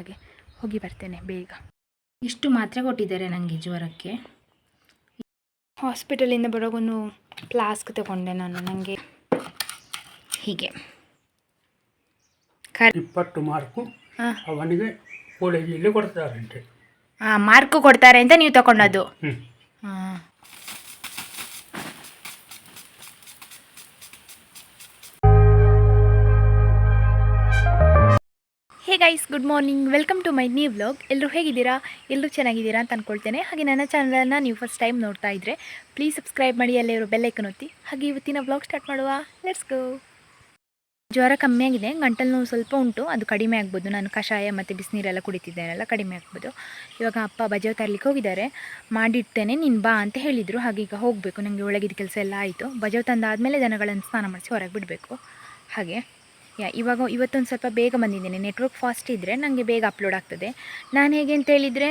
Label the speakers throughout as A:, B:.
A: ಹಾಗೆ ಹೋಗಿ ಬರ್ತೇನೆ ಬೇಗ. ಇಷ್ಟು ಮಾತ್ರೆ ಕೊಟ್ಟಿದ್ದಾರೆ ನನಗೆ ಜ್ವರಕ್ಕೆ. ಹಾಸ್ಪಿಟಲಿಂದ ಬರೋಗೊಂದು ಫ್ಲಾಸ್ಕ್ ತಗೊಂಡೆ ನಾನು ನನಗೆ ಹೀಗೆ.
B: ಇಪ್ಪತ್ತು ಮಾರ್ಕು ಅವನಿಗೆ ಕಾಲೇಜಲ್ಲಿ ಕೊಡ್ತಾರಂತೆ
A: ಹಾಂ ಮಾರ್ಕು ಕೊಡ್ತಾರೆ ಅಂತ ನೀವು ತಗೊಂಡದ್ದು?
B: ಹ್ಞೂ
A: ಹಾಂ. Guys good morning welcome to my new vlog ಎಲ್ಲರೂ ಹೇಗಿದ್ದೀರಾ? ಎಲ್ಲರೂ ಚೆನ್ನಾಗಿದ್ದೀರಾ ಅಂತ ಅಂದ್ಕೊಳ್ತೇನೆ ಹಾಗೆ ನನ್ನ ಚಾನಲನ್ನು ನೀವು ಫಸ್ಟ್ ಟೈಮ್ ನೋಡ್ತಾ ಇದ್ದರೆ ಪ್ಲೀಸ್ ಸಬ್ಸ್ಕ್ರೈಬ್ ಮಾಡಿ, ಅಲ್ಲೇ ಇರೋ ಬೆಲ್ಲೈಕನ್ ಒತ್ತಿ. ಹಾಗೆ ಇವತ್ತಿನ ವ್ಲಾಗ್ ಸ್ಟಾರ್ಟ್ ಮಾಡುವ. ಲೆಟ್ಸ್ ಗೋ ಜ್ವರ ಕಮ್ಮಿ ಆಗಿದೆ. ಗಂಟಲು ನೋವು ಸ್ವಲ್ಪ ಉಂಟು. ಅದು ಕಡಿಮೆ ಆಗ್ಬೋದು. ನಾನು ಕಷಾಯ ಮತ್ತು ಬಿಸಿನೀರೆಲ್ಲ ಕುಡಿತಿದ್ದೇನೆಲ್ಲ ಕಡಿಮೆ ಆಗ್ಬೋದು. ಇವಾಗ ಅಪ್ಪ ಬಜಾವ್ ತರಲಿಕ್ಕೆ ಹೋಗಿದ್ದಾರೆ. ಮಾಡಿಡ್ತೇನೆ, ನೀನು ಬಾ ಅಂತ ಹೇಳಿದರು. ಹಾಗೆ ಈಗ ಹೋಗಬೇಕು. ನನಗೆ ಒಳಗಿದ ಕೆಲಸ ಎಲ್ಲ ಆಯಿತು. ಬಜಾವ್ ತಂದಾದಮೇಲೆ ದನಗಳನ್ನು ಸ್ನಾನ ಮಾಡಿಸಿ ಹೊರಗೆ ಬಿಡಬೇಕು. ಹಾಗೆ. ಯಾ, ಇವಾಗ ಇವತ್ತೊಂದು ಸ್ವಲ್ಪ ಬೇಗ ಬಂದಿದ್ದೇನೆ. ನೆಟ್ವರ್ಕ್ ಫಾಸ್ಟ್ ಇದ್ದರೆ ನನಗೆ ಬೇಗ ಅಪ್ಲೋಡ್ ಆಗ್ತದೆ. ನಾನು ಹೇಗೆ ಅಂತ ಹೇಳಿದರೆ,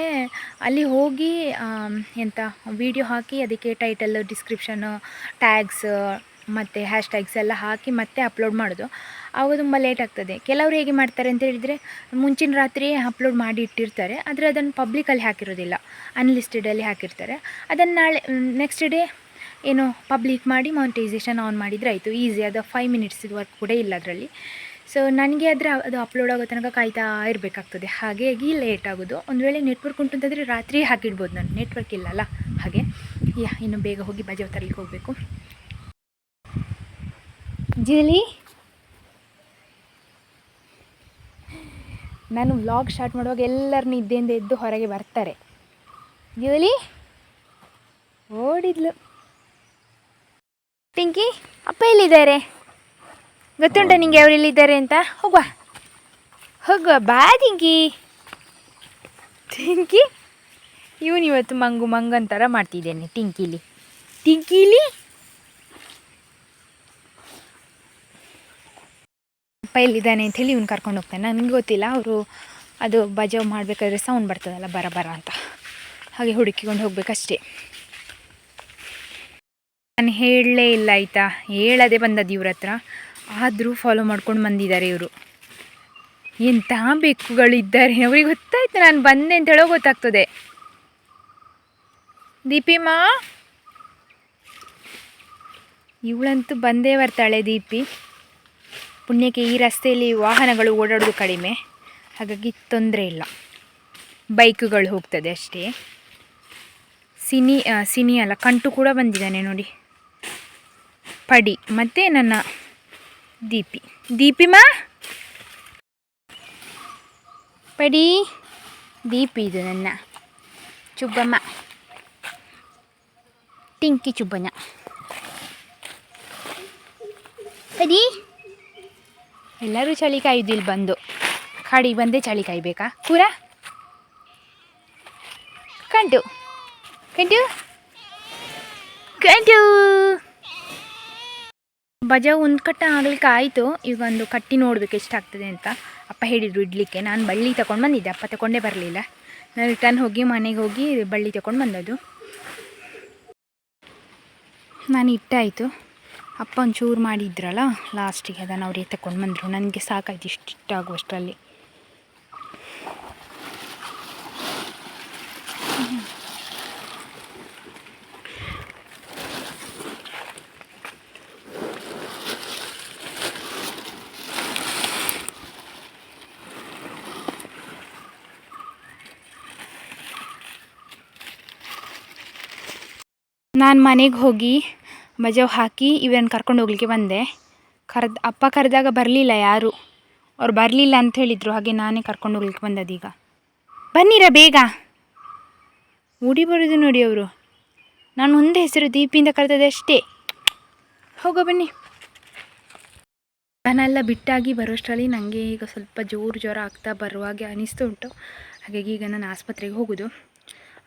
A: ಅಲ್ಲಿ ಹೋಗಿ ಎಂತ ವಿಡಿಯೋ ಹಾಕಿ, ಅದಕ್ಕೆ ಟೈಟಲ್ ಡಿಸ್ಕ್ರಿಪ್ಷನ್ ಟ್ಯಾಗ್ಸ್ ಮತ್ತು ಹ್ಯಾಶ್ ಟ್ಯಾಗ್ಸ್ ಎಲ್ಲ ಹಾಕಿ ಮತ್ತೆ ಅಪ್ಲೋಡ್ ಮಾಡೋದು. ಆವಾಗ ತುಂಬ ಲೇಟ್ ಆಗ್ತದೆ. ಕೆಲವರು ಹೇಗೆ ಮಾಡ್ತಾರೆ ಅಂತ ಹೇಳಿದರೆ, ಮುಂಚಿನ ರಾತ್ರಿ ಅಪ್ಲೋಡ್ ಮಾಡಿ ಇಟ್ಟಿರ್ತಾರೆ. ಆದರೆ ಅದನ್ನು ಪಬ್ಲಿಕಲ್ಲಿ ಹಾಕಿರೋದಿಲ್ಲ. ಅನ್ಲಿಸ್ಟೆಡಲ್ಲಿ ಹಾಕಿರ್ತಾರೆ. ಅದನ್ನು ನಾಳೆ ನೆಕ್ಸ್ಟ್ ಡೇ ಏನು ಪಬ್ಲಿಕ್ ಮಾಡಿ ಮಾನಿಟೈಸೇಷನ್ ಆನ್ ಮಾಡಿದರೆ ಆಯಿತು. ಈಸಿ ಅದು ಫೈವ್ ಮಿನಿಟ್ಸ್ ವರ್ಕ್ ಕೂಡ ಇಲ್ಲ ಅದರಲ್ಲಿ. ಸೊ ನನಗೆ ಆದರೆ ಅದು ಅಪ್ಲೋಡ್ ಆಗೋ ತನಕ ಕಾಯ್ತಾ ಇರಬೇಕಾಗ್ತದೆ. ಹಾಗಾಗಿ ಲೇಟ್ ಆಗೋದು. ಒಂದು ವೇಳೆ ನೆಟ್ವರ್ಕ್ ಉಂಟು ಅಂತಂದರೆ ರಾತ್ರಿ ಹಾಕಿಡ್ಬೋದು ನಾನು. ನೆಟ್ವರ್ಕ್ ಇಲ್ಲಲ್ಲ. ಹಾಗೆ. ಯಾ, ಇನ್ನು ಬೇಗ ಹೋಗಿ ಬಜೆ ತರಲಿಕ್ಕೆ ಹೋಗಬೇಕು. ಜೀಲಿ? ನಾನು ವ್ಲಾಗ್ ಸ್ಟಾರ್ಟ್ ಮಾಡುವಾಗ ಎಲ್ಲರೂ ನಿದ್ದೆಯಿಂದ ಎದ್ದು ಹೊರಗೆ ಬರ್ತಾರೆ. ಜೂಲಿ? ಓಡಿದ್ಲು. ಟಿಂಕಿ ಅಪ್ಪ ಎಲ್ಲಿದ್ದಾರೆ? ಗೊತ್ತುಂಟ ನಿಂಗೆ ಅವ್ರು ಎಲ್ಲಿದ್ದಾರೆ ಅಂತ? ಹೋಗುವ. ಹೋಗುವ, ಬಾ ಟಿಂಕಿ ಟಿಂಕಿ ಇವನು ಇವತ್ತು ಮಂಗು ಮಂಗಂತರ ಮಾಡ್ತಿದ್ದೇನೆ ಟಿಂಕಿಲಿ. ಟಿಂಕಿಲಿ? ಅಪ್ಪ ಎಲ್ಲಿದ್ದಾನೆ ಅಂಥೇಳಿ ಇವ್ನು ಕರ್ಕೊಂಡು ಹೋಗ್ತಾನೆ. ನನಗೆ ಗೊತ್ತಿಲ್ಲ, ಅವರು ಅದು ಬಜಾವ್ ಮಾಡಬೇಕಾದ್ರೆ ಸೌಂಡ್ ಬರ್ತದಲ್ಲ, ಬರ ಬರ ಅಂತ. ಹಾಗೆ ಹುಡುಕಿಕೊಂಡು ಹೋಗ್ಬೇಕಷ್ಟೇ. ನಾನು ಹೇಳಲೇ ಇಲ್ಲ ಆಯಿತಾ? ಹೇಳದೆ ಬಂದದ್ದು ಇವ್ರ ಹತ್ರ. ಆದರೂ ಫಾಲೋ ಮಾಡ್ಕೊಂಡು ಬಂದಿದ್ದಾರೆ ಇವರು. ಎಂಥ ಬೆಕ್ಕುಗಳಿದ್ದಾರೆ? ಅವ್ರಿಗೆ ಗೊತ್ತಾಯ್ತು ನಾನು ಬಂದೆ ಅಂತ ಹೇಳೋ ಗೊತ್ತಾಗ್ತದೆ. ದೀಪಿಮಾ? ಇವಳಂತೂ ಬಂದೇ ಬರ್ತಾಳೆ ದೀಪಿ. ಪುಣ್ಯಕ್ಕೆ ಈ ರಸ್ತೆಯಲ್ಲಿ ವಾಹನಗಳು ಓಡಾಡೋದು ಕಡಿಮೆ. ಹಾಗಾಗಿ ತೊಂದರೆ ಇಲ್ಲ. ಬೈಕ್ಗಳು ಹೋಗ್ತದೆ ಅಷ್ಟೇ. ಸಿನಿ ಸಿನಿ ಅಲ್ಲ, ಕಂಟು ಕೂಡ ಬಂದಿದ್ದಾನೆ ನೋಡಿ. ಪಡಿ. ಮತ್ತು ನನ್ನ ದೀಪಿ. ದೀಪಿಮಾ? ಪಡಿ. ದೀಪಿ ಇದು ನನ್ನ ಚುಬ್ಬಮ್ಮ. ಟಿಂಕಿ ಚುಬ್ಬನ ಪಡಿ. ಎಲ್ಲರೂ ಚಳಿ ಕಾಯುದಿಲ್ಲ ಬಂದು. ಕಾಡಿಗೆ ಬಂದೇ ಚಳಿ ಬೇಕಾ? ಪೂರ ಕಂಡು ಕಂಡು ಕಂಟು. ಬಜಾ ಒಂದು ಕಟ್ಟ ಆಗ್ಲಿಕ್ಕೆ ಆಯಿತು. ಈಗ ಒಂದು ಕಟ್ಟಿ ನೋಡ್ಬೇಕು ಎಷ್ಟಾಗ್ತದೆ ಅಂತ. ಅಪ್ಪ ಹೇಳಿದರು ಇಡ್ಲಿಕ್ಕೆ. ನಾನು ಬಳ್ಳಿ ತಗೊಂಡು ಬಂದಿದ್ದೆ. ಅಪ್ಪ ತಗೊಂಡೇ ಬರಲಿಲ್ಲ. ನಾನು ರಿಟರ್ನ್ ಹೋಗಿ ಮನೆಗೆ ಹೋಗಿ ಬಳ್ಳಿ ತಗೊಂಡು ಬಂದದ್ದು. ನಾನು ಇಟ್ಟಾಯಿತು ಅಪ್ಪ ಒಂಚೂರು ಮಾಡಿದ್ರಲ್ಲ, ಲಾಸ್ಟಿಗೆ ಅದನ್ನು ಅವರೇ ತಗೊಂಡು ಬಂದರು. ನನಗೆ ಸಾಕಾಯ್ತು ಇಷ್ಟು ಇಷ್ಟಾಗುವಷ್ಟರಲ್ಲಿ. ನಾನು ಮನೆಗೆ ಹೋಗಿ ಬಜಾವ್ ಹಾಕಿ ಇವರನ್ನು ಕರ್ಕೊಂಡು ಹೋಗ್ಲಿಕ್ಕೆ ಬಂದೆ. ಕರ್ದು, ಅಪ್ಪ ಕರೆದಾಗ ಬರಲಿಲ್ಲ ಯಾರು. ಅವ್ರು ಬರಲಿಲ್ಲ ಅಂತ ಹೇಳಿದರು, ಹಾಗೆ ನಾನೇ ಕರ್ಕೊಂಡು ಹೋಗ್ಲಿಕ್ಕೆ ಬಂದದೀಗ ಬನ್ನಿರ ಬೇಗ. ಓಡಿ ಬರೋದು ನೋಡಿ ಅವರು. ನಾನು ಒಂದೇ ಹೆಸರು ದೀಪಿಂದ ಕರೆದದೆ ಅಷ್ಟೇ. ಹೋಗೋ ಬನ್ನಿ. ನಾನೆಲ್ಲ ಬಿಟ್ಟಾಗಿ ಬರೋಷ್ಟರಲ್ಲಿ ನನಗೆ ಈಗ ಸ್ವಲ್ಪ ಜೋರು ಜ್ವರ ಆಗ್ತಾ ಬರುವಾಗೆ ಅನಿಸ್ತು ಉಂಟು. ಹಾಗಾಗಿ ಈಗ ನಾನು ಆಸ್ಪತ್ರೆಗೆ ಹೋಗೋದು.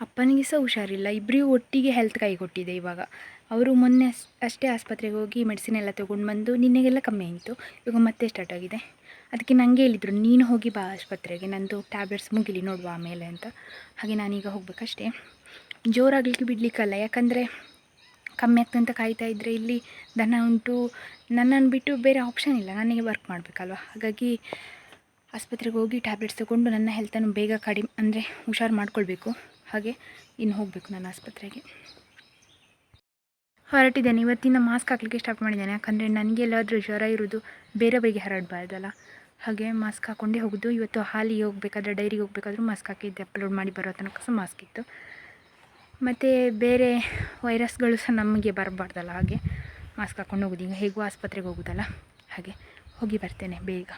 A: ಅಪ್ಪನಿಗೆ ಸಹ ಹುಷಾರಿಲ್ಲ. ಇಬ್ಬರಿಗೂ ಒಟ್ಟಿಗೆ ಹೆಲ್ತ್ ಕೈ ಕೊಟ್ಟಿದೆ ಇವಾಗ. ಅವರು ಮೊನ್ನೆ ಅಷ್ಟೇ ಆಸ್ಪತ್ರೆಗೆ ಹೋಗಿ ಮೆಡಿಸಿನ್ ಎಲ್ಲ ತೊಗೊಂಡು ಬಂದು ನಿನ್ನೆಗೆಲ್ಲ ಕಮ್ಮಿ ಆಯಿತು. ಇವಾಗ ಮತ್ತೆ ಸ್ಟಾರ್ಟ್ ಆಗಿದೆ. ಅದಕ್ಕೆ ನನಗೆ ಹೇಳಿದರು, ನೀನು ಹೋಗಿ ಬಾ ಆಸ್ಪತ್ರೆಗೆ, ನಂದು ಟ್ಯಾಬ್ಲೆಟ್ಸ್ ಮುಗಿಲಿ, ನೋಡುವ ಆಮೇಲೆ ಅಂತ. ಹಾಗೆ ನಾನೀಗ ಹೋಗ್ಬೇಕಷ್ಟೇ. ಜೋರಾಗಲಿಕ್ಕೆ ಬಿಡಲಿಕ್ಕಲ್ಲ, ಯಾಕಂದರೆ ಕಮ್ಮಿ ಆಗ್ತಂತ ಕಾಯ್ತಾ ಇದ್ದರೆ ಇಲ್ಲಿ ದನ ಉಂಟು, ನನ್ನನ್ನು ಬಿಟ್ಟು ಬೇರೆ ಆಪ್ಷನ್ ಇಲ್ಲ. ನನಗೆ ವರ್ಕ್ ಮಾಡಬೇಕಲ್ವ? ಹಾಗಾಗಿ ಆಸ್ಪತ್ರೆಗೆ ಹೋಗಿ ಟ್ಯಾಬ್ಲೆಟ್ಸ್ ತೊಗೊಂಡು ನನ್ನ ಹೆಲ್ತನ್ನು ಬೇಗ ಕಡಿಮೆ, ಅಂದರೆ ಹುಷಾರು ಮಾಡ್ಕೊಳ್ಬೇಕು. ಹಾಗೆ ಇನ್ನು ಹೋಗಬೇಕು ನಾನು ಆಸ್ಪತ್ರೆಗೆ. ಹೊರಟಿದ್ದೇನೆ. ಇವತ್ತಿನ ಮಾಸ್ಕ್ ಹಾಕಲಿಕ್ಕೆ ಸ್ಟಾರ್ಟ್ ಮಾಡಿದ್ದೇನೆ. ಯಾಕಂದರೆ ನನಗೆ ಎಲ್ಲಾದರೂ ಜ್ವರ ಇರೋದು ಬೇರೆಯವರಿಗೆ ಹರಡಬಾರ್ದಲ್ಲ. ಹಾಗೆ ಮಾಸ್ಕ್ ಹಾಕ್ಕೊಂಡೇ ಹೋಗೋದು. ಇವತ್ತು ಹಾಲಿಗೆ ಹೋಗಬೇಕಾದ್ರೆ ಡೈರಿಗೆ ಹೋಗಬೇಕಾದ್ರೂ ಮಾಸ್ಕ್ ಹಾಕಿದ್ದೆ ಅಪ್ಲೋಡ್ ಮಾಡಿ ಬರೋ ತನಕ ಸಹ ಮಾಸ್ಕ್ ಇತ್ತು. ಮತ್ತು ಬೇರೆ ವೈರಸ್ಗಳು ಸಹ ನಮಗೆ ಬರಬಾರ್ದಲ್ಲ. ಹಾಗೆ ಮಾಸ್ಕ್ ಹಾಕ್ಕೊಂಡು ಹೋಗೋದು. ಈಗ ಹೇಗೂ ಆಸ್ಪತ್ರೆಗೆ ಹೋಗೋದಲ್ಲ. ಹಾಗೆ ಹೋಗಿ ಬರ್ತೇನೆ ಬೇಗ.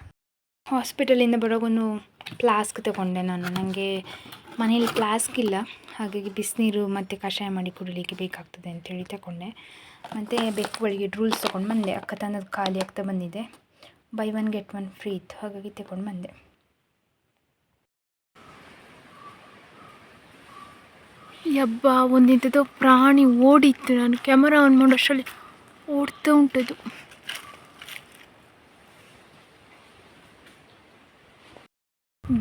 A: ಹಾಸ್ಪಿಟಲಿಂದ ಬರೋಗೊಂದು ಫ್ಲಾಸ್ಕ್ ತಗೊಂಡೆ ನಾನು. ನನಗೆ ಮನೇಲಿ ಫ್ಲಾಸ್ಕ್ ಇಲ್ಲ ಹಾಗಾಗಿ ಬಿಸಿನೀರು ಮತ್ತು ಕಷಾಯ ಮಾಡಿ ಕುಡಿಲಿಕ್ಕೆ ಬೇಕಾಗ್ತದೆ ಅಂತೇಳಿ ತಗೊಂಡೆ ಮತ್ತು ಬೆಕ್ಕುಗಳಿಗೆ ರೂಲ್ಸ್ ತೊಗೊಂಡು ಬಂದೆ. ಅಕ್ಕ ತಂದದ್ದು ಖಾಲಿ ಆಗ್ತಾ ಬಂದಿದೆ. Buy one get one free ಇತ್ತು. ಹಾಗಾಗಿ ತಗೊಂಡು ಬಂದೆ. ಯಬ್ಬ ಒಂದಿಂತದ್ದು ಪ್ರಾಣಿ ಓಡಿತ್ತು. ನಾನು ಕ್ಯಾಮರಾ ಆನ್ ಮಾಡೋಷ್ಟರಲ್ಲಿ ಓಡ್ತಾ ಉಂಟದು.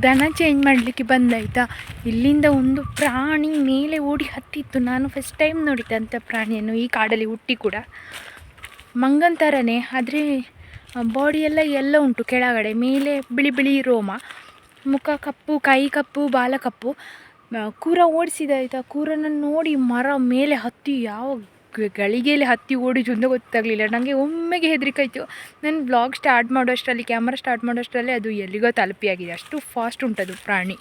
A: ದನ ಚೇಂಜ್ ಮಾಡಲಿಕ್ಕೆ ಬಂದಾಯ್ತಾ? ಇಲ್ಲಿಂದ ಒಂದು ಪ್ರಾಣಿ ಮೇಲೆ ಓಡಿ ಹತ್ತಿತ್ತು. ನಾನು ಫಸ್ಟ್ ಟೈಮ್ ನೋಡಿದ್ದೆ ಅಂಥ ಪ್ರಾಣಿಯನ್ನು, ಈ ಕಾಡಲ್ಲಿ ಹುಟ್ಟಿ ಕೂಡ. ಮಂಗನ್ ಥರನೇ ಆದರೆ ಬಾಡಿಯೆಲ್ಲ ಎಲ್ಲ ಉಂಟು ಕೆಳಗಡೆ. ಮೇಲೆ ಬಿಳಿ ಬಿಳಿ ರೋಮ, ಮುಖ ಕಪ್ಪು, ಕೈ ಕಪ್ಪು, ಬಾಲ ಕಪ್ಪು. ಕೂರ ಓಡಿಸಿದ ಆಯಿತಾ ಕೂರನ್ನು ನೋಡಿ ಮರ ಮೇಲೆ ಹತ್ತಿ, ಯಾವ ಗಳಿಗೆಯಲ್ಲಿ ಹತ್ತಿ ಓಡಿ ಜುಂದ ಗೊತ್ತಾಗಲಿಲ್ಲ. ನನಗೆ ಒಮ್ಮೆಗೆ ಹೆದರಿಕಾಯ್ತು ನಾನು ಬ್ಲಾಗ್ ಸ್ಟಾರ್ಟ್ ಮಾಡೋಷ್ಟರಲ್ಲಿ ಕ್ಯಾಮ್ರಾ ಸ್ಟಾರ್ಟ್ ಮಾಡೋಷ್ಟರಲ್ಲಿ ಅದು ಎಲ್ಲಿಗೋ ತಲುಪಿಯಾಗಿದೆ. ಅಷ್ಟು ಫಾಸ್ಟ್ ಉಂಟದು ಪ್ರಾಣಿ.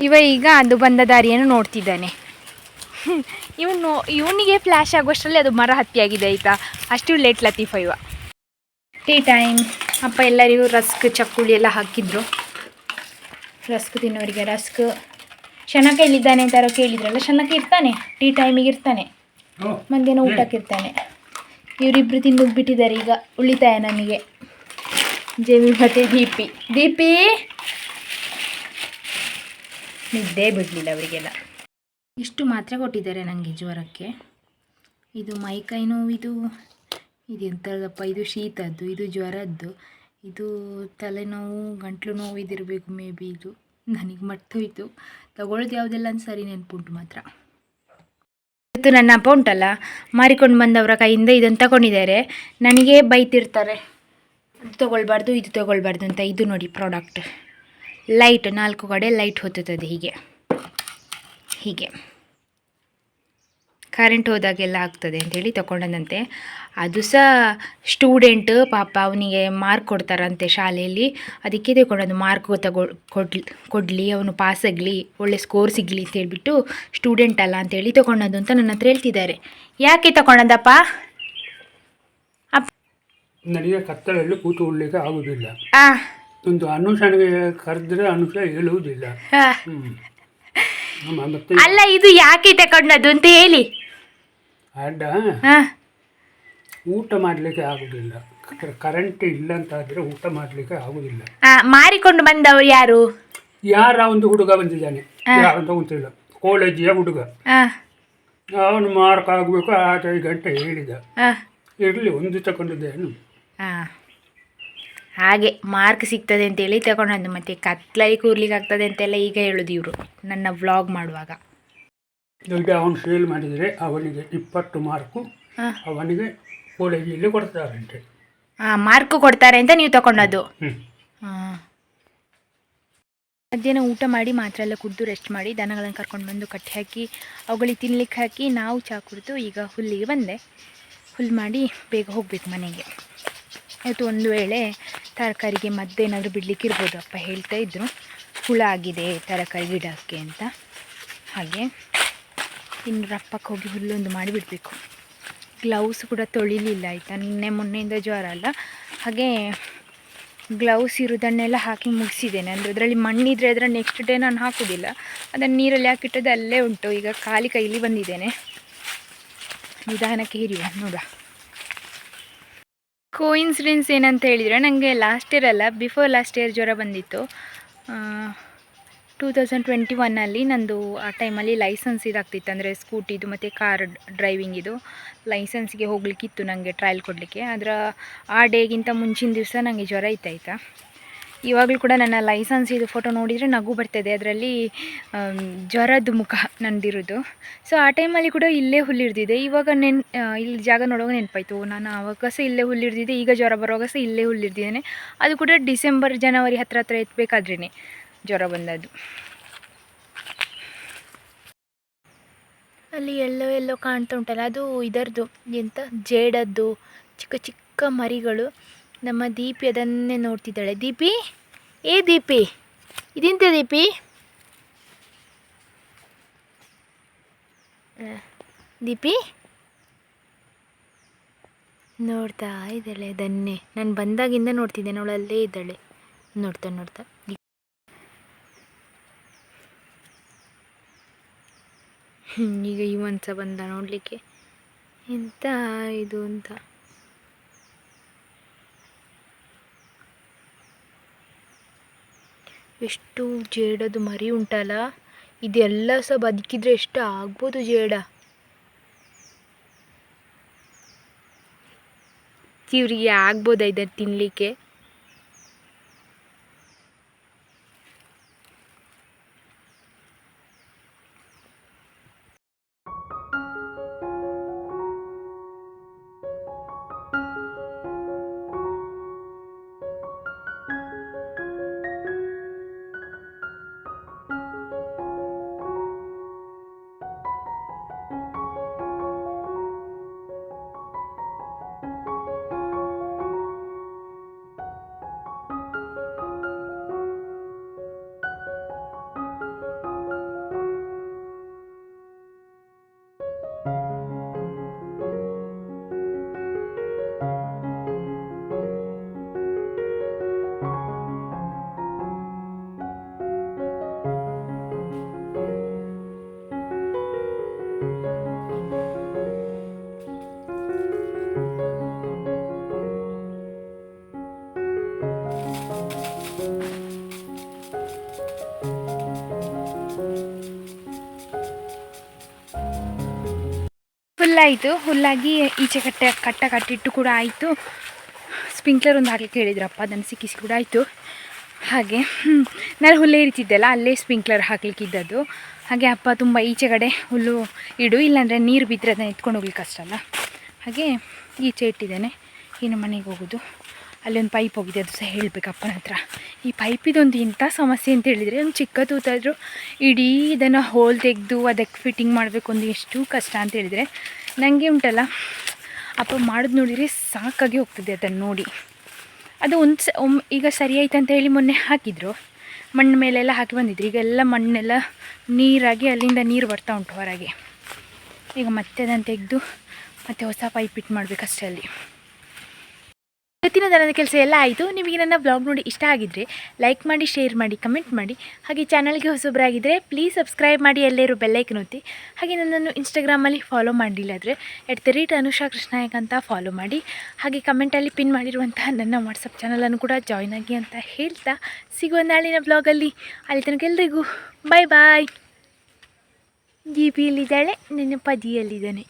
A: ಇವ ಈಗ ಅದು ಬಂದ ದಾರಿಯನ್ನು ನೋಡ್ತಿದ್ದಾನೆ. ಇವನು ಇವನಿಗೆ ಫ್ಲ್ಯಾಶ್ ಆಗೋಷ್ಟರಲ್ಲಿ ಅದು ಮರ ಹತ್ತಿಯಾಗಿದೆ ಆಯಿತಾ? ಅಷ್ಟು ಲೇಟ್ ಲತೀಫ ಇವ. ಟೀ ಟೈಮ್ ಅಪ್ಪ ಎಲ್ಲರಿಗೂ ರಸ್ಕ್, ಚಕ್ಕುಳಿ ಎಲ್ಲ ಹಾಕಿದ್ರು. Rusk ತಿನ್ನೋರಿಗೆ rusk. ಶನಕ ಎಲ್ಲಿದ್ದಾನೆ ಅಂತಾರೋ ಕೇಳಿದ್ರಲ್ಲ, ಶನಕ ಇರ್ತಾನೆ. ಟೀ ಟೈಮಿಗೆ ಇರ್ತಾನೆ. ಮಧ್ಯಾಹ್ನ ಊಟಕ್ಕಿರ್ತಾನೆ. ಇವರಿಬ್ರು ಇವರಿಬ್ಬರು ತಿಂದು ಬಿಟ್ಟಿದ್ದಾರೆ ಈಗ. ಉಳಿತಾಯ ನನಗೆ ಜೇವಿ ಮತ್ತು ದೀಪಿ. ದೀಪಿ! ನಿದ್ದೆ ಬಿಡಲಿಲ್ಲ ಅವರಿಗೆಲ್ಲ. ಇಷ್ಟು ಮಾತ್ರ ಕೊಟ್ಟಿದ್ದಾರೆ ನನಗೆ ಜ್ವರಕ್ಕೆ. ಇದು ಮೈಕೈ ನೋವಿದು ಇದು ಎಂಥದಪ್ಪ ಇದು ಶೀತದ್ದು ಇದು ಜ್ವರದ್ದು ಇದು ತಲೆನೋವು ಗಂಟ್ಲು ನೋವು ಇದಿರಬೇಕು ಮೇ ಬಿ ಇದು. ನನಗೆ ಮರ್ತೋಯ್ತು. ತಗೊಳ್ಳೋದು ಯಾವುದೆಲ್ಲ ಅಂತ ಸರಿ ನೆನಪುಂಟು ಮಾತ್ರ. ಇವತ್ತು ನನ್ನ ಅಪ್ಪ ಉಂಟಲ್ಲ ಮಾರಿಕೊಂಡು ಬಂದವರ ಕೈಯಿಂದ ಇದನ್ನು ತಗೊಂಡಿದ್ದಾರೆ. ನನಗೆ ಬೈತಿರ್ತಾರೆ. ಅದು ತೊಗೊಳ್ಬಾರ್ದು, ಇದು ತೊಗೊಳ್ಬಾರ್ದು ಅಂತ. ಇದು ನೋಡಿ ಪ್ರಾಡಕ್ಟ್ ಲೈಟ್ ನಾಲ್ಕು ಕಡೆ ಲೈಟ್ ಹೊತ್ತುತ್ತದೆ ಹೀಗೆ. ಹೀಗೆ. ಕರೆಂಟ್ ಹೋದಾಗೆಲ್ಲ ಆಗ್ತದೆ ಅಂಥೇಳಿ ತಗೊಂಡಂತೆ ಅದು ಸಹ ಸ್ಟೂಡೆಂಟ್ ಪಾಪ ಅವನಿಗೆ ಮಾರ್ಕ್ ಕೊಡ್ತಾರಂತೆ ಶಾಲೆಯಲ್ಲಿ. ಅದಕ್ಕೆ ತಗೊಂಡದ್ದು ಮಾರ್ಕ್ ತಗೊ ಕೊಡ್ಲಿ ಕೊಡಲಿ ಅವನು ಪಾಸ್ ಆಗಲಿ ಒಳ್ಳೆ ಸ್ಕೋರ್ ಸಿಗಲಿ ಅಂತ ಹೇಳ್ಬಿಟ್ಟು ಸ್ಟೂಡೆಂಟ್ ಅಲ್ಲ ಅಂತೇಳಿ ತಗೊಂಡದ್ದು ಅಂತ ನನ್ನ ಹತ್ರ ಹೇಳ್ತಿದ್ದಾರೆ. ಯಾಕೆ ತೊಗೊಂಡದಪ್ಪ
B: ನನಗೆ ಕತ್ತಲಲ್ಲಿ ಕೂತುಕೊಳ್ಳಿಕ್ಕೆ ಆಗುವುದಿಲ್ಲ.
A: ಆ.
B: ಒಂದು ಅನುಷನಿಗೆ ಕರೆದ್ರೆ ಅನುಷ ಹೇಳುವುದಿಲ್ಲ.
A: ಅಲ್ಲ ಇದು ಯಾಕೆ ತಕೊಂಡದ್ದು ಅಂತ ಹೇಳಿ.
B: ಅಡ್ಡ ಊಟ ಮಾಡಲಿಕ್ಕೆ ಆಗುದಿಲ್ಲ. ಕರೆಂಟ್ ಇಲ್ಲ ಅಂತ ಆದ್ರೆ ಊಟ ಮಾಡಲಿಕ್ಕೆ ಆಗುದಿಲ್ಲ.
A: ಮಾರಿಕೊಂಡು ಬಂದವರು ಯಾರು?
B: ಯಾರ ಒಂದು ಹುಡುಗ ಬಂದಿದ್ದಾನೆ? ಯಾರಂತ ಗೊತ್ತಿಲ್ಲ. ಕಾಲೇಜಿಯ ಹುಡುಗ. ಅವನು ಮಾರ್ಕ್ ಆಗಬೇಕು ಐದು ಗಂಟೆ ಹೇಳಿದ. ಇರ್ಲಿ ಒಂದು ತಗೊಂಡಿದ್ದೇನು
A: ಹಾಗೆ ಮಾರ್ಕ್ ಸಿಗ್ತದೆ ಅಂತೇಳಿ ತಗೊಂಡು ಮತ್ತೆ ಕತ್ಲಲ್ಲಿ ಕೂರ್ಲಿಕ್ಕೆ ಆಗ್ತದೆ ಅಂತೆಲ್ಲ ಈಗ ಹೇಳುದು ಇವರು ನನ್ನ ವ್ಲಾಗ್ ಮಾಡುವಾಗ.
B: ಈಗ ಅವನು ಸೇಲ್ ಮಾಡಿದರೆ ಅವನಿಗೆ ಇಪ್ಪತ್ತು ಮಾರ್ಕು ಅವನಿಗೆ ಕಾಲೇಜಿಯಲ್ಲಿ ಕೊಡ್ತಾರಂತೆ.
A: ಹಾಂ ಮಾರ್ಕ್ ಕೊಡ್ತಾರೆ ಅಂತ ನೀವು ತಗೊಂಡದ್ದು ಹಾಂ. ಮಧ್ಯಾಹ್ನ ಊಟ ಮಾಡಿ ಮಾತ್ರ ಎಲ್ಲ ಕುಡಿದು ರೆಸ್ಟ್ ಮಾಡಿ ದನಗಳನ್ನು ಕರ್ಕೊಂಡು ಬಂದು ಕಟ್ಟಿ ಹಾಕಿ ಅವುಗಳಿಗೆ ತಿನ್ಲಿಕ್ಕೆ ಹಾಕಿ ನಾವು ಚಹಾ ಕುಡಿದು ಈಗ ಹುಲ್ಲಿಗೆ ಬಂದೆ. ಹುಲ್ಲು ಮಾಡಿ ಬೇಗ ಹೋಗಬೇಕು ಮನೆಗೆ. ಇವತ್ತು ಒಂದು ವೇಳೆ ತರಕಾರಿಗೆ ಮದ್ದೇನಾದರೂ ಬಿಡ್ಲಿಕ್ಕೆ ಇರ್ಬೋದು ಅಪ್ಪ ಹೇಳ್ತಾ ಇದ್ರು. ಹುಳ ಆಗಿದೆ ತರಕಾರಿ ಗಿಡಕ್ಕೆ ಅಂತ. ಹಾಗೆ. ಇನ್ನು ರಪ್ಪಕ್ಕೆ ಹೋಗಿ ಹುಲ್ಲೊಂದು ಮಾಡಿಬಿಡಬೇಕು. ಗ್ಲೌಸ್ ಕೂಡ ತೊಳಿಲಿಲ್ಲ ಆಯಿತಾ? ನಿನ್ನೆ ಮೊನ್ನೆಯಿಂದ ಜ್ವರ ಅಲ್ಲ? ಹಾಗೆ ಗ್ಲೌಸ್ ಇರೋದನ್ನೆಲ್ಲ ಹಾಕಿ ಮುಗಿಸಿದ್ದೇನೆ. ಅಂದರೆ ಅದರಲ್ಲಿ ಮಣ್ಣಿದ್ರೆ ಅದರ ನೆಕ್ಸ್ಟ್ ಡೇ ನಾನು ಹಾಕೋದಿಲ್ಲ. ಅದನ್ನು ನೀರಲ್ಲಿ ಹಾಕಿಟ್ಟದ್ದು ಅಲ್ಲೇ ಉಂಟು. ಈಗ ಖಾಲಿ ಕೈಲಿ ಬಂದಿದ್ದೇನೆ. ನಿಧಾನಕ್ಕೆ ಹಿರಿಯುವ ನೋಡುವ. ಕೋಇನ್ಸಿಡೆನ್ಸ್ ಏನಂತ ಹೇಳಿದರೆ ನನಗೆ ಲಾಸ್ಟ್ ಇಯರ್ ಅಲ್ಲ ಬಿಫೋರ್ ಲಾಸ್ಟ್ ಇಯರ್ ಜ್ವರ ಬಂದಿತ್ತು. ಟೂ ತೌಸಂಡ್ ಟ್ವೆಂಟಿ ಒನ್ನಲ್ಲಿ ನಂದು ಆ ಟೈಮಲ್ಲಿ ಲೈಸೆನ್ಸ್ ಇದಾಗ್ತಿತ್ತು. ಅಂದರೆ ಸ್ಕೂಟಿದು ಮತ್ತು ಕಾರ್ ಡ್ರೈವಿಂಗಿದು ಲೈಸೆನ್ಸ್ಗೆ ಹೋಗ್ಲಿಕ್ಕಿತ್ತು ನನಗೆ ಟ್ರಯಲ್ ಕೊಡಲಿಕ್ಕೆ. ಆದ್ರೆ ಆ ಡೇಗಿಂತ ಮುಂಚಿನ ದಿವಸ ನನಗೆ ಜ್ವರ ಇತ್ತಾಯ್ತಾ. ಇವಾಗಲೂ ಕೂಡ ನನ್ನ ಲೈಸೆನ್ಸ್ ಇದು ಫೋಟೋ ನೋಡಿದರೆ ನಗು ಬರ್ತದೆ. ಅದರಲ್ಲಿ ಜ್ವರದ್ದು ಮುಖ ನಂದಿರೋದು. ಸೊ ಆ ಟೈಮಲ್ಲಿ ಕೂಡ ಇಲ್ಲೇ ಹುಲ್ಲಿಡ್ದಿದೆ ಇವಾಗ ನೆನ್ ಇಲ್ಲಿ ಜಾಗ ನೋಡುವಾಗ ನೆನಪಾಯ್ತು. ನಾನು ಆವಾಗ ಸಹ ಇಲ್ಲೇ ಹುಲ್ಲಿಡ್ದಿದ್ದೆ ಈಗ ಜ್ವರ ಬರುವಾಗ ಸಹ ಇಲ್ಲೇ ಹುಲ್ಲಿಡ್ದಿದ್ದೇನೆ ಅದು ಕೂಡ ಡಿಸೆಂಬರ್ ಜನವರಿ ಹತ್ರ ಹತ್ರ ಎತ್ತಬೇಕಾದ್ರೇ ಜ್ವರ ಬಂದದ್ದು. ಅಲ್ಲಿ ಎಲ್ಲೋ ಎಲ್ಲೋ ಕಾಣ್ತಾ ಉಂಟಲ್ಲ ಅದು ಇದರದ್ದು ಎಂತ? ಜೇಡದ್ದು, ಚಿಕ್ಕ ಚಿಕ್ಕ ಮರಿಗಳು. ನಮ್ಮ ದೀಪಿ ಅದನ್ನೇ ನೋಡ್ತಿದ್ದಾಳೆ. ದೀಪಿ? ಏ ದೀಪಿ? ಇದೆಂತ ದೀಪಿ? ದೀಪಿ? ನೋಡ್ತಾ ಇದ್ದಾಳೆ ಅದನ್ನೇ. ನಾನು ಬಂದಾಗಿಂದ ನೋಡ್ತಿದ್ದೇನೆ, ಅವಳಲ್ಲೇ ಇದ್ದಾಳೆ. ನೋಡ್ತಾ ನೋಡ್ತಾ. ಈಗ ಈ ಮನ್ಸ ಬಂದ ನೋಡಲಿಕ್ಕೆ. ಎಂತ ಇದು ಅಂತ. ಎಷ್ಟು ಜೇಡದು ಮರಿ ಉಂಟಲ್ಲ? ಇದೆಲ್ಲ ಸಹ ಬದುಕಿದ್ರೆ ಎಷ್ಟು ಆಗ್ಬೋದು ಜೇಡ. ಇವರಿಗೆ ಆಗ್ಬೋದಾ ಇದನ್ನು ತಿನ್ನಲಿಕ್ಕೆ ಹುಲ್ಲಾಯಿತು ಹುಲ್ಲಾಗಿ ಈಚೆ ಕಟ್ಟೆ ಕಟ್ಟ ಕಟ್ಟಿಟ್ಟು ಕೂಡ ಆಯಿತು. ಸ್ಪ್ರಿಂಕ್ಲರ್ ಒಂದು ಹಾಕಲಿಕ್ಕೆ ಹೇಳಿದ್ರಪ್ಪ ಅದನ್ನು ಸಿಕ್ಕಿಸಿ ಕೂಡ ಆಯಿತು. ಹಾಗೆ ನಾನು ಹುಲ್ಲೇ ಇರ್ತಿದ್ದೆಲ್ಲ ಅಲ್ಲೇ ಸ್ಪ್ರಿಂಕ್ಲರ್ ಹಾಕ್ಲಿಕ್ಕಿದ್ದದ್ದು. ಹಾಗೆ ಅಪ್ಪ ತುಂಬ ಈಚೆ ಕಡೆ ಹುಲ್ಲು ಇಡು, ಇಲ್ಲಾಂದರೆ ನೀರು ಬಿದ್ದರೆ ಅದನ್ನು ಎತ್ಕೊಂಡು ಹೋಗ್ಲಿಕ್ಕೆ ಕಷ್ಟ ಅಲ್ಲ. ಹಾಗೆ ಈಚೆ ಇಟ್ಟಿದ್ದೇನೆ. ಇನ್ನು ಮನೆಗೆ ಹೋಗೋದು. ಅಲ್ಲೊಂದು ಪೈಪ್ ಹೋಗಿದೆ, ಅದು ಸಹ ಹೇಳಬೇಕು ಅಪ್ಪನ ಹತ್ರ. ಈ ಪೈಪಿದೊಂದು ಇಂಥ ಸಮಸ್ಯೆ ಅಂತ ಹೇಳಿದರೆ, ಒಂದು ಚಿಕ್ಕ ತೂತಾದರೂ ಇಡೀ ಇದನ್ನು ಹೋಲ್ ತೆಗೆದು ಅದಕ್ಕೆ ಫಿಟ್ಟಿಂಗ್ ಮಾಡಬೇಕು ಒಂದು ಎಷ್ಟು ಕಷ್ಟ ಅಂತ ಹೇಳಿದರೆ ನನಗೆ ಉಂಟಲ್ಲ. ಅಪ್ಪ ಮಾಡೋದು ನೋಡಿದರೆ ಸಾಕಾಗಿ ಹೋಗ್ತದೆ ಅದನ್ನು ನೋಡಿ. ಅದು ಒಂದು ಸ ಒಮ್ಮೆ ಈಗ ಸರಿ ಆಯ್ತು ಅಂತ ಹೇಳಿ ಮೊನ್ನೆ ಹಾಕಿದ್ರು. ಮಣ್ಣು ಮೇಲೆಲ್ಲ ಹಾಕಿ ಬಂದಿದ್ರು. ಈಗ ಎಲ್ಲ ಮಣ್ಣೆಲ್ಲ ನೀರಾಗಿ ಅಲ್ಲಿಂದ ನೀರು ಬರ್ತಾ ಉಂಟು ಹೊರಗೆ. ಈಗ ಮತ್ತೆ ಅದನ್ನು ತೆಗೆದು ಮತ್ತೆ ಹೊಸ ಪೈಪ್ ಇಟ್ಟು ಮಾಡಬೇಕಷ್ಟೇ ಅಲ್ಲಿ. ಇವತ್ತಿನ ದಿನದ ಕೆಲಸ ಎಲ್ಲ ಆಯಿತು. ನಿಮಗೆ ನನ್ನ ಬ್ಲಾಗ್ ನೋಡಿ ಇಷ್ಟ ಆಗಿದ್ದರೆ ಲೈಕ್ ಮಾಡಿ ಶೇರ್ ಮಾಡಿ ಕಮೆಂಟ್ ಮಾಡಿ. ಹಾಗೆ ಚಾನಲ್ಗೆ ಹೊಸೊಬ್ಬರಾಗಿದ್ದರೆ ಪ್ಲೀಸ್ ಸಬ್ಸ್ಕ್ರೈಬ್ ಮಾಡಿ ಎಲ್ಲರೂ ಬೆಲ್ಲೈಕನ್ ಒತ್ತಿ. ಹಾಗೆ ನನ್ನನ್ನು ಇನ್ಸ್ಟಾಗ್ರಾಮಲ್ಲಿ ಫಾಲೋ ಮಾಡಲಿಲ್ಲ ಆದರೆ at the rate Anusha Krishnayak ಅಂತ ಫಾಲೋ ಮಾಡಿ. ಹಾಗೆ ಕಮೆಂಟಲ್ಲಿ ಪಿನ್ ಮಾಡಿರುವಂತಹ ನನ್ನ ವಾಟ್ಸಪ್ ಚಾನಲನ್ನು ಕೂಡ ಜಾಯ್ನ್ ಆಗಿ ಅಂತ ಹೇಳ್ತಾ ಸಿಗುವ ನಾಳಿನ ಬ್ಲಾಗಲ್ಲಿ ಅಲ್ಲಿ. ತನಕ ಎಲ್ರಿಗೂ ಬಾಯ್ ಬಾಯ್ ಜಿ ಪಿಯಲ್ಲಿದ್ದಾಳೆ ನನ್ನ ಪದಿಯಲ್ಲಿದ್ದಾನೆ.